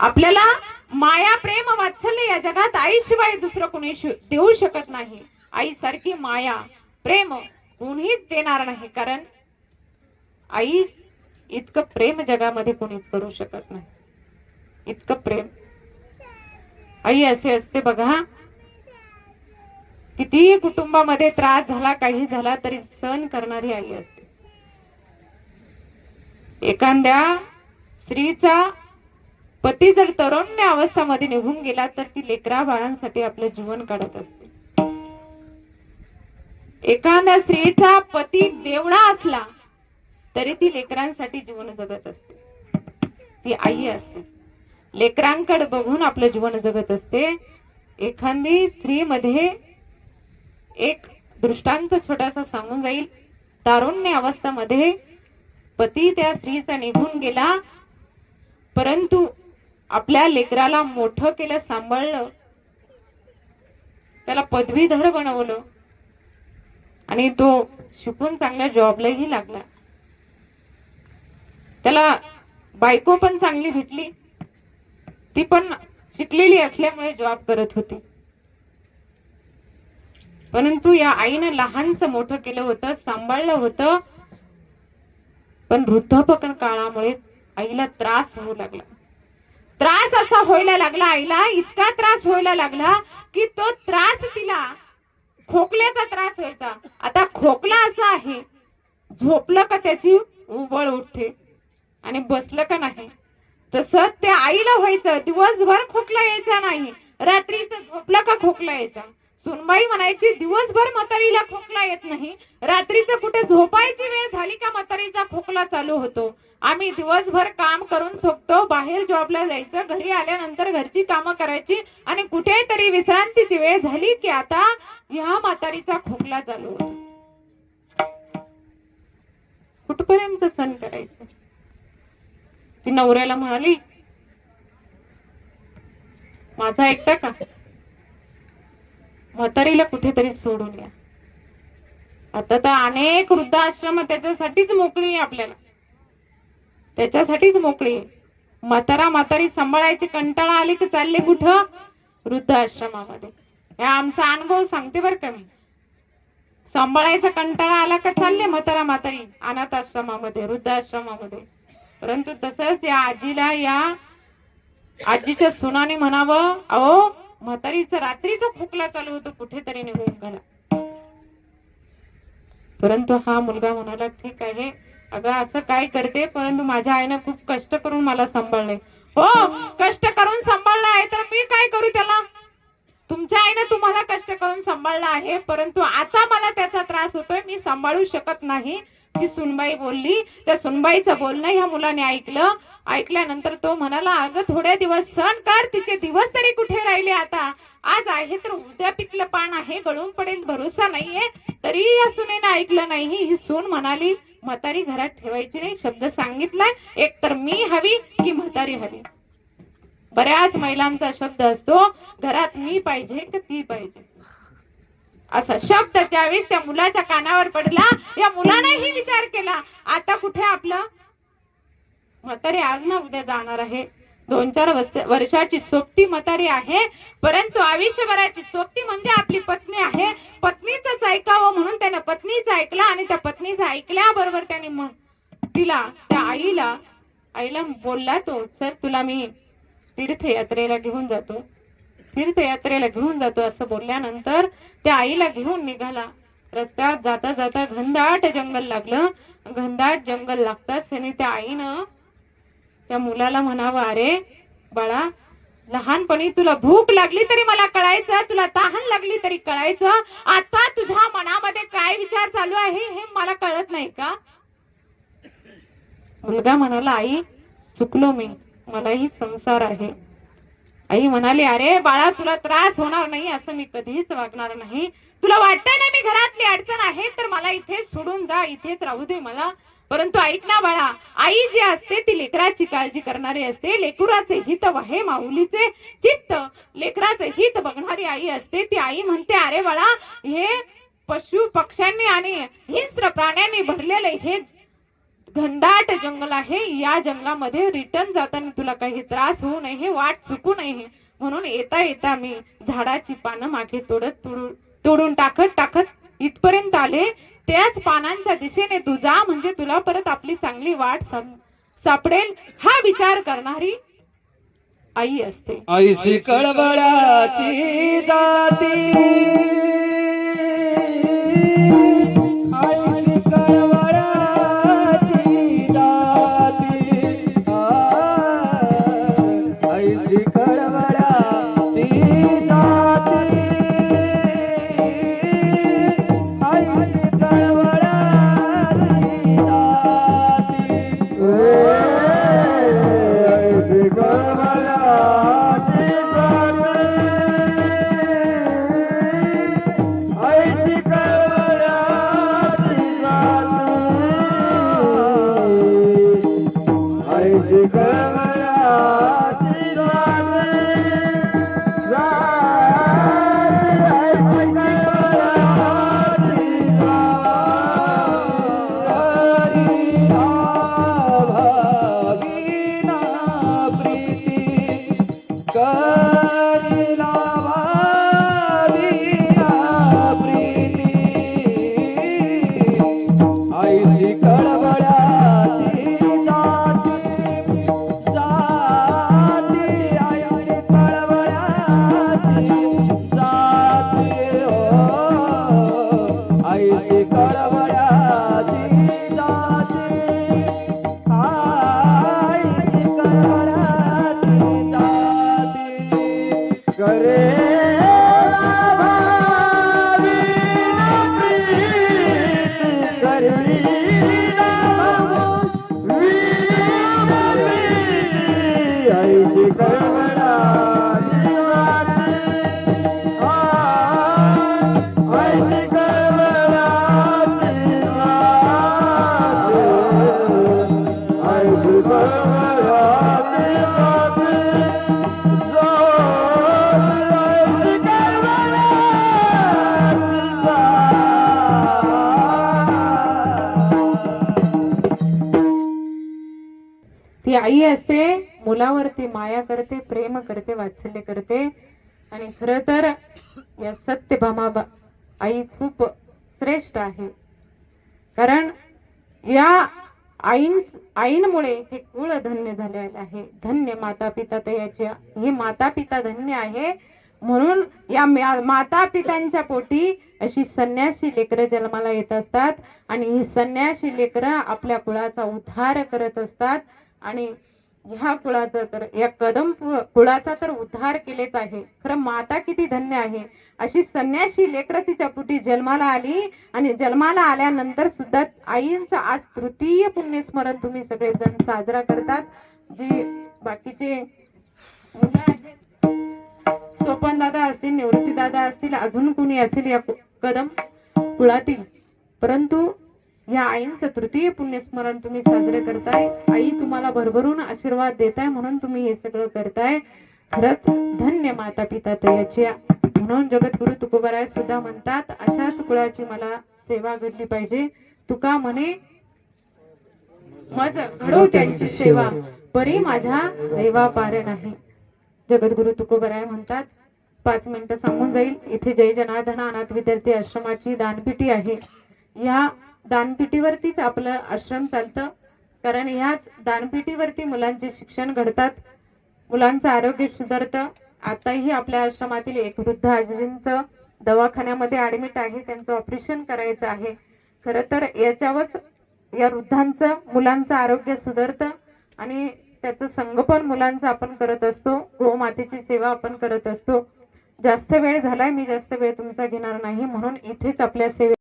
आपल्याला माया प्रेम वात्सल्य या जगात आईशिवाय दुसरं कोणी शि- देऊ शकत नाही. आई सारखी माया प्रेम कोणीच देणार नाही कारण आई इतकं प्रेम जगामध्ये कोणीच करू शकत नाही. इतकं प्रेम. आई असे असते बघा. कितीही कुटुंबामध्ये त्रास झाला काही झाला तरी सहन करणारी आई असते. एखाद्या स्त्रीचा पती जर तरुण्य अवस्थामध्ये निघून गेला तर ती लेकरा बाळांसाठी आपलं जीवन काढत असते. एखाद्या स्त्रीचा पती देवळा असला तरी ती लेकरांसाठी जीवन जगत असते. ती आई असते. लेकरांकडे बघून आपलं जीवन जगत असते. एखादी स्त्रीमध्ये एक दृष्टांत छोटासा सांगून जाईल. तारुण्य अवस्थामध्ये पती त्या स्त्रीचा निघून गेला परंतु आपल्या लेकराला मोठं केलं सांभाळलं त्याला पदवीधर बनवलं आणि तो शिकून चांगल्या जॉबलाही लागला. त्याला बायको पण चांगली भेटली. ती पण शिकलेली असल्यामुळे जॉब करत होती. परंतु या आईनं लहानच मोठं केलं होतं सांभाळलं होतं. पण वृद्धापकन काळामुळे आईला त्रास होऊ लागला. त्रास असा व्हायला लागला आईला इतका त्रास व्हायला लागला की तो त्रास तिला खोकल्याचा त्रास व्हायचा. आता खोकला असा आहे झोपलं का त्याची उबळ उठते आणि बसलं का नाही. तसंच त्या आईला व्हायचं दिवसभर खोकला यायचा नाही. रात्रीच झोपलं का खोकला यायचा. सुनबाई म्हणायची दिवसभर म्हातारीला खोकला येत नाही. रात्रीचं कुठे झोपायची वेळ झाली का म्हातारीचा खोकला चालू होतो? आम्ही दिवसभर काम करून थोकतो बाहेर जॉबला जायचं घरी आल्यानंतर घरची कामं करायची आणि कुठेतरी विश्रांतीची वेळ झाली की आता ह्या म्हातारीचा खोकला चालू होतो. कुठपर्यंत सण करायचं? ती नवऱ्याला म्हणाली माझा ऐकता का? म्हातारीला कुठेतरी सोडून या. आता तर अनेक वृद्धाश्रम त्याच्यासाठीच मोकळी आहे आपल्याला. त्याच्यासाठीच मोकळी म्हातारा म्हातारी सांभाळायची कंटाळा आली की चालले कुठं? वृद्धाश्रमामध्ये. या आमचा अनुभव सांगते बरं का मी. सांभाळायचा कंटाळा आला का चालले म्हातारा म्हातारी अनाथ आश्रमामध्ये वृद्धाश्रमामध्ये. परंतु तसंच या आजीला या आजीच्या सुनाने म्हणावं अहो म्हातारीचं रात्रीचा खोकला चालू होतो कुठेतरी निघून गेला. परंतु हा मुलगा म्हणाला ठीक आहे. अगं असं काय करते? परंतु माझ्या आईनं खूप कष्ट करून मला सांभाळले. हो कष्ट करून सांभाळलं आहे तर मी काय करू त्याला? तुमच्या आईनं तुम्हाला कष्ट करून सांभाळलं आहे परंतु आता मला त्याचा त्रास होतोय मी सांभाळू शकत नाही. ती सुनबाई बोलली. त्या सुनबाईचं बोलणं ह्या मुलाने ऐकलं. ऐकल्यानंतर तो म्हणाला अगं थोड्या दिवस सण कर तिचे दिवस तरी कुठे राहिले आता? आज आहे तर उद्या पिकलं पान आहे गळून पडेल भरोसा नाहीये. तरी या सुनेनं ऐकलं नाही. ही सून म्हणाली म्हातारी घरात ठेवायची नाही शब्द सांगितलाय. एक तर मी हवी की म्हातारी हवी. बऱ्याच महिलांचा शब्द असतो घरात मी पाहिजे की ती पाहिजे? असा शब्द त्यावेळेस त्या मुलाच्या कानावर पडला. या मुलानेही विचार केला आता कुठे आपलं? म्हातारी आज ना उद्या जाणार आहे. दोन चार वर्षाची सोबती म्हातारी आहे परंतु आयुष्यभराची सोबती म्हणजे आपली पत्नी आहे. पत्नीच ऐकावं म्हणून त्यानं पत्नीच ऐकला आणि त्या पत्नीचं ऐकल्याबरोबर त्याने तिला त्या आईला आईला बोलला तो सर तुला मी तीर्थयात्रेला घेऊन जातो. तीर्थयात्रेला घेऊन जातो असं बोलल्यानंतर त्या आईला घेऊन निघाला. रस्त्यात जाता जाता घनदाट जंगल लागलं. घनदाट जंगल लागताच त्याने त्या आईनं त्या मुलाला म्हणावं अरे बाळा लहानपणी तुला भूक लागली तरी मला कळायचं तुला तहान लागली तरी कळायचं. आता तुझ्या मनामध्ये काय विचार चालू आहे हे मला कळत नाही का? मुलगा म्हणाला आई चुकलो मी. मलाही संसार आहे. आई म्हणाली अरे बाळा तुला त्रास होणार नाही असं मी कधीच वागणार नाही. तुला वाटतंय नाही मी घरातली अडचण आहे तर मला इथेच सोडून जा इथेच राहू दे मला. परंतु ऐक ना बाळा आई जी असते ती लेकराची काळजी करणारी असते. लेकराचे हित आहे माऊलीचे चित्त. लेकराचे हित बघणारी आई असते. ती आई म्हणते अरे बाळा हे पशु पक्ष्यांनी आणि हिंस्र प्राण्यांनी भरलेले हे घनदाट जंगल आहे. या जंगलामध्ये रिटर्न जाताना तुला काही त्रास होऊ नये. हे वाट चुकू नये. म्हणून येता येता मी झाडाची पानं मागे तोडत तोडून तोडून टाकत टाकत इथपर्यंत आले. त्याच पानांच्या दिशेने तू जा म्हणजे तुला परत आपली चांगली वाट सापडेल. हा विचार करणारी आई असते. ऐशी कळबळाची जाती. करे आई असते मुलावरती माया करते प्रेम करते वात्सल्य करते. आणि खर तर या सत्यभामा बा- आई खूप श्रेष्ठ आहे. कारण या आईन आईंमुळे हे कुळ धन्य झालेले आहे. धन्य माता पिता तयाची हे माता पिता धन्य आहे. म्हणून या माता पितांच्या पोटी अशी संन्यासी लेकरं जन्माला येत असतात. आणि ही संन्यासी लेकरं आपल्या कुळाचा उद्धार करत असतात. आणि ह्या कुळाचा तर या कदम कुळाचा तर उद्धार केलेच आहे. खरं माता किती धन्य आहे. अशी संन्याशी लेकरं तिच्या पुटी जन्माला आली आणि जन्माला आल्यानंतर सुद्धा आईंचं आज तृतीय पुण्यस्मरण तुम्ही सगळेजण साजरा करतात. जे बाकीचे मुलं आहेत सोपन दादा असतील निवृत्ती दादा असतील अजून कोणी असतील या कदम कुळातील? परंतु या आईंचं तृतीय पुण्यस्मरण तुम्ही साजरे करताय. आई तुम्हाला भरभरून आशीर्वाद देताय म्हणून तुम्ही हे सगळं करताय. खरंच धन्य माता पिता तयाची. म्हणून जगद्गुरु तुकोबराय सुद्धा म्हणतात अशाच कुळाची मला सेवा घडली पाहिजे. तुका म्हणे मज घडू त्यांची सेवा. परी माझ्या देवा पार नाही. जगद्गुरु तुकोबराय म्हणतात पाच मिनिटं सांगून जाईल. इथे जय जनार्दना अनाथ विद्यार्थी आश्रमाची दानपिटी आहे. या दानपिटीवरतीच आपलं आश्रम चालतं. कारण ह्याच दानपिटीवरती मुलांचे शिक्षण घडतात. मुलांचं आरोग्य सुधारतं. आताही आपल्या आश्रमातील एक वृद्ध आजींचं दवाखान्यामध्ये ऍडमिट आहे. त्यांचं ऑपरेशन करायचं आहे. खरं तर याच्यावरच या वृद्धांचं मुलांचं आरोग्य सुधारतं. आणि त्याचं संगोपन मुलांचं आपण करत असतो. गोमातेची सेवा आपण करत असतो. जास्त वेळ झालाय मी जास्त वेळ तुमचा घेणार नाही. म्हणून इथेच आपल्या सेवे